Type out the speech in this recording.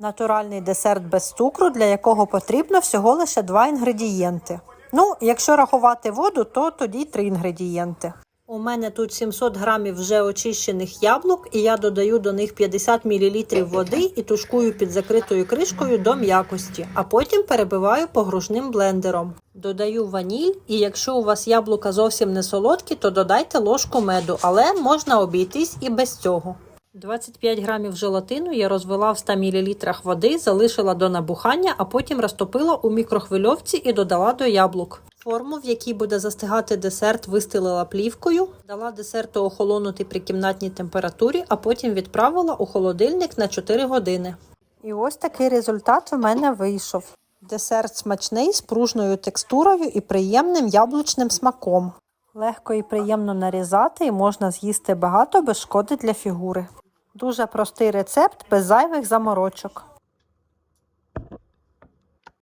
Натуральний десерт без цукру, для якого потрібно всього лише два інгредієнти. Ну, якщо рахувати воду, то тоді три інгредієнти. У мене тут 700 грамів вже очищених яблук, і я додаю до них 50 мл води і тушкую під закритою кришкою до м'якості, а потім перебиваю погружним блендером. Додаю ваніль, і якщо у вас яблука зовсім не солодкі, то додайте ложку меду, але можна обійтись і без цього. 25 грамів желатину я розвела в 100 мл води, залишила до набухання, а потім розтопила у мікрохвильовці і додала до яблук. Форму, в якій буде застигати десерт, вистелила плівкою, дала десерту охолонути при кімнатній температурі, а потім відправила у холодильник на 4 години. І ось такий результат у мене вийшов. Десерт смачний з пружною текстурою і приємним яблучним смаком. Легко і приємно нарізати і можна з'їсти багато без шкоди для фігури. Дуже простий рецепт без зайвих заморочок.